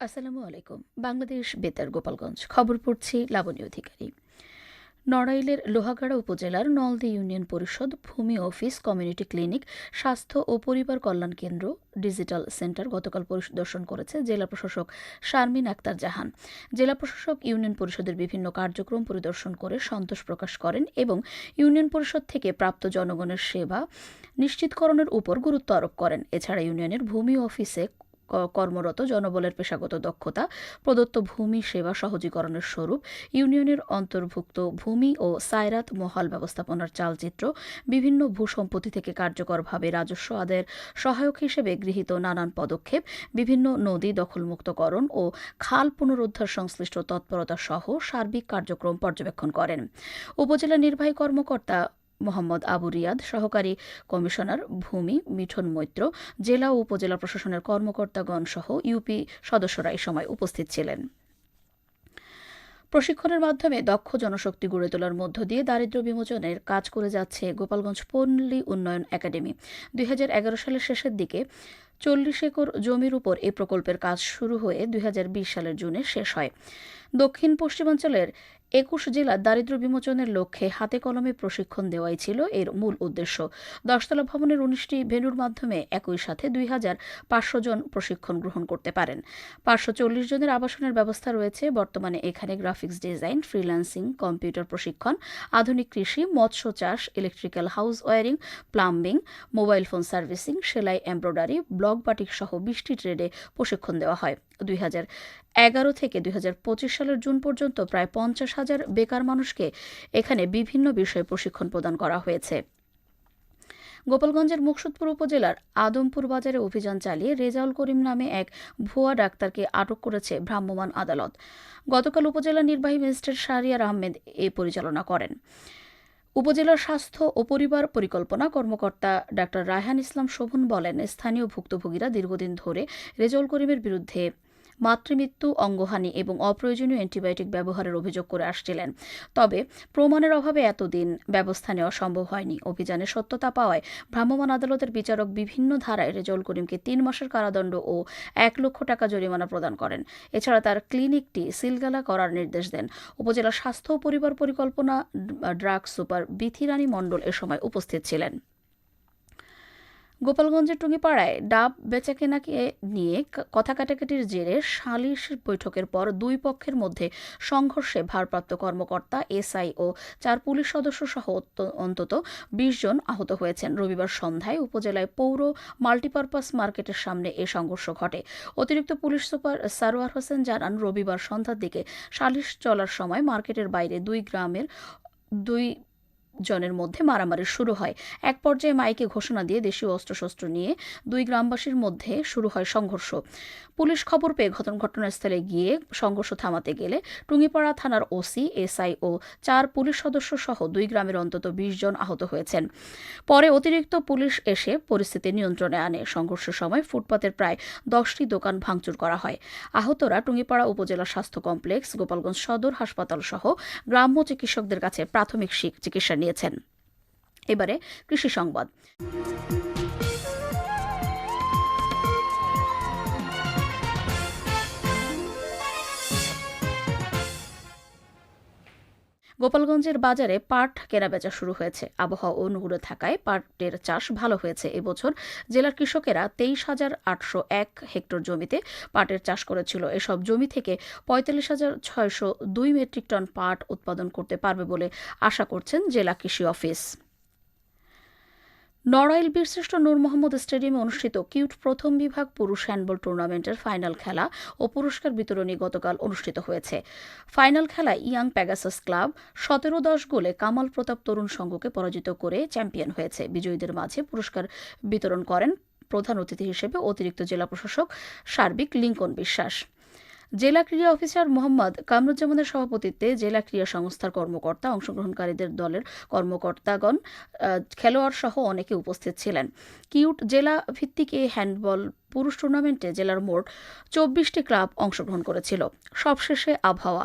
আসসালামু আলাইকুম। বাংলাদেশ বেতার, গোপালগঞ্জ। খবর পড়ছি লাবণী অধিকারী। নড়াইলের লোহাগাড়া উপজেলার নলদি ইউনিয়ন পরিষদ ভূমি অফিস, কমিউনিটি ক্লিনিক, স্বাস্থ্য ও পরিবার কল্যাণ কেন্দ্র, ডিজিটাল সেন্টার গতকাল পরিদর্শন করেছে জেলা প্রশাসক শারমিন আক্তার জাহান। জেলা প্রশাসক ইউনিয়ন পরিষদের বিভিন্ন কার্যক্রম পরিদর্শন করে সন্তোষ প্রকাশ করেন এবং ইউনিয়ন পরিষদ থেকে প্রাপ্ত জনগণের সেবা নিশ্চিতকরণের উপর গুরুত্ব আরোপ করেন। এছাড়া ইউনিয়নের ভূমি অফিসে কর্মরত জনবলের পেশাগত দক্ষতা, প্রদত্ত ভূমি সেবা সহজীকরণের স্বরূপ, ইউনিয়নের অন্তর্ভুক্ত ভূমি ও সায়রাত মহাল ব্যবস্থাপনার চালচিত্র, বিভিন্ন ভূসম্পত্তি থেকে কার্যকরভাবে রাজস্ব আদায়ের সহায়ক হিসেবে গৃহীত নানান পদক্ষেপ, বিভিন্ন নদী দখলমুক্তকরণ ও খাল পুনরুদ্ধার সংশ্লিষ্ট তৎপরতা সহ সার্বিক কার্যক্রম পর্যবেক্ষণ করেন। উপজেলা নির্বাহী কর্মকর্তা মোহাম্মদ আবু রিয়াদ, সহকারী কমিশনার ভূমি মিঠন মৈত্র, জেলা ও উপজেলা প্রশাসনের কর্মকর্তাগণ সহ ইউপি সদস্যরা এই সময় উপস্থিত ছিলেন। প্রশিক্ষণের মাধ্যমে দক্ষ জনশক্তি গড়ে তোলার মধ্য দিয়ে দারিদ্র বিমোচনের কাজ করে যাচ্ছে গোপালগঞ্জ পল্লী উন্নয়ন একাডেমি। দুই সালের শেষের দিকে চল্লিশ একর জমির উপর এই প্রকল্পের কাজ শুরু হয়ে দুই হাজার বিশ সালের জুনে শেষ হয়। দক্ষিণ পশ্চিমাঞ্চলের একুশ জেলার দারিদ্র্য বিমোচনের লক্ষ্যে হাতে কলমে প্রশিক্ষণ দেওয়াই ছিল এর মূল উদ্দেশ্য। দশতলা ভবনের উনিশটি ভেন্যুর মাধ্যমে একই সাথে দুই হাজার পাঁচশো জন প্রশিক্ষণ গ্রহণ করতে পারেন। পাঁচশো চল্লিশ জনের আবাসনের ব্যবস্থা রয়েছে। বর্তমানে এখানে গ্রাফিক্স ডিজাইন, ফ্রিল্যান্সিং, কম্পিউটার প্রশিক্ষণ, আধুনিক কৃষি, মৎস্য চাষ, electrical house wiring, plumbing, mobile phone servicing, সেলাই, এমব্রয়ডারি, ব্লক বাটিক সহ বিশটি ট্রেডে প্রশিক্ষণ দেওয়া হয়। দুই এগারো থেকে দুই হাজার পঁচিশ সালের জুন পর্যন্ত প্রায় পঞ্চাশ হাজার বেকার মানুষকে এখানে বিভিন্ন বিষয়ে প্রশিক্ষণ প্রদান করা হয়েছে। গোপালগঞ্জের মুকসুদপুর উপজেলার আদমপুর বাজারে অভিযান চালিয়ে রেজাউল করিম নামে এক ভুয়া ডাক্তারকে আটক করেছে ভ্রাম্যমাণ আদালত। গতকাল উপজেলা নির্বাহী ম্যাজিস্ট্রেট শাহরিয়ার আহমেদ এ পরিচালনা করেন। উপজেলার স্বাস্থ্য ও পরিবার পরিকল্পনা কর্মকর্তা ডা রায়হান ইসলাম শোভন বলেন, স্থানীয় ভুক্তভোগীরা দীর্ঘদিন ধরে রেজল করিমের বিরুদ্ধে মাতৃমৃত্যু, অঙ্গহানি এবং অপ্রয়োজনীয় অ্যান্টিবায়োটিক ব্যবহারের অভিযোগ করে আসছিলেন। তবে প্রমাণের অভাবে এতদিন ব্যবস্থা নেওয়া সম্ভব হয়নি। অভিযানে সত্যতা পাওয়ায় ভ্রাম্যমাণ আদালতের বিচারক বিভিন্ন ধারায় রেজল করিমকে তিন মাসের কারাদণ্ড ও এক লক্ষ টাকা জরিমানা প্রদান করেন। এছাড়া তার ক্লিনিকটি সিলগালা করার নির্দেশ দেন। উপজেলা স্বাস্থ্য ও পরিবার পরিকল্পনা, ড্রাগ সুপার বিথিরানী মণ্ডল এ সময় উপস্থিত ছিলেন। গোপালগঞ্জের টুঙ্গিপাড়ায় ডাব বেচাকেনাকে নিয়ে কথা কাটাকাটির জেরে সালিশ বৈঠকের পর দুই পক্ষের মধ্যে সংঘর্ষে ভারপ্রাপ্ত কর্মকর্তা, এসআই ও চার পুলিশ সদস্য সহ অন্তত বিশ জন আহত হয়েছেন। রবিবার সন্ধ্যায় উপজেলায় পৌর মাল্টিপারপাস মার্কেটের সামনে এ সংঘর্ষ ঘটে। অতিরিক্ত পুলিশ সুপার সারোয়ার হোসেন জানান, রবিবার সন্ধ্যার দিকে সালিশ চলার সময় মার্কেটের বাইরে দুই গ্রামের দুই জনের মধ্যে মারামারি শুরু হয়। এক পর্যায়ে মাইকে ঘোষণা দিয়ে দেশীয় অস্ত্রশস্ত্র নিয়ে দুই গ্রামবাসীর মধ্যে শুরু হয় সংঘর্ষ। পুলিশ খবর পেয়ে ঘটন ঘটনাস্থলে গিয়ে সংঘর্ষ থামাতে গেলে টুঙ্গিপাড়া থানার ওসি, এসআই ও চার পুলিশ সদস্য সহ দুই গ্রামের অন্তত বিশ জন আহত হয়েছেন। পরে অতিরিক্ত পুলিশ এসে পরিস্থিতি নিয়ন্ত্রণে আনে। সংঘর্ষের সময় ফুটপাতের প্রায় দশটি দোকান ভাঙচুর করা হয়। আহতরা টুঙ্গিপাড়া উপজেলা স্বাস্থ্য কমপ্লেক্স, গোপালগঞ্জ সদর হাসপাতাল সহ গ্রাম্য চিকিৎসকদের কাছে প্রাথমিক চিকিৎসা নিয়েছেন এবারে কৃষি সংবাদ। গোপালগঞ্জের বাজারে পাট কেনাবেচা শুরু হয়েছে। আবহাওয়া অনুকূলে থাকায় পাটের চাষ ভালো হয়েছে। এবছর জেলার কৃষকেরা তেইশ হাজার আটশো এক হেক্টর জমিতে পাটের চাষ করেছিল। এসব জমি থেকে পঁয়তাল্লিশ হাজার ছয়শো দুই মেট্রিক টন পাট উৎপাদন করতে পারবে বলে আশা করছেন জেলা কৃষি অফিস। নড়াইল বীরশ্রেষ্ঠ নূর মোহাম্মদ স্টেডিয়ামে অনুষ্ঠিত কিউট প্রথম বিভাগ পুরুষ হ্যান্ডবল টুর্নামেন্টের ফাইনাল খেলা ও পুরস্কার বিতরণী গতকাল অনুষ্ঠিত হয়েছে। ফাইনাল খেলায় ইয়াং প্যাগাসাস ক্লাব সতেরো দশ গোলে কামাল প্রতাপ তরুণ সংঘকে পরাজিত করে চ্যাম্পিয়ন হয়েছে। বিজয়ীদের মাঝে পুরস্কার বিতরণ করেন প্রধান অতিথি হিসেবে অতিরিক্ত জেলা প্রশাসক সার্বিক লিঙ্কন বিশ্বাস। জেলা ক্রীড়া অফিসার মোহাম্মদ কামরুজ্জামানের সভাপতিত্বে জেলা ক্রীড়া সংস্থার কর্মকর্তা, অংশগ্রহণকারীদের দলের কর্মকর্তাগণ খেলোয়াড় সহ অনেকে উপস্থিত ছিলেন। কিউট জেলা ভিত্তিক এই হ্যান্ডবল পুরুষ টুর্নামেন্টে জেলার মোট চব্বিশটি ক্লাব অংশগ্রহণ করেছিল। সবশেষে আবহাওয়া।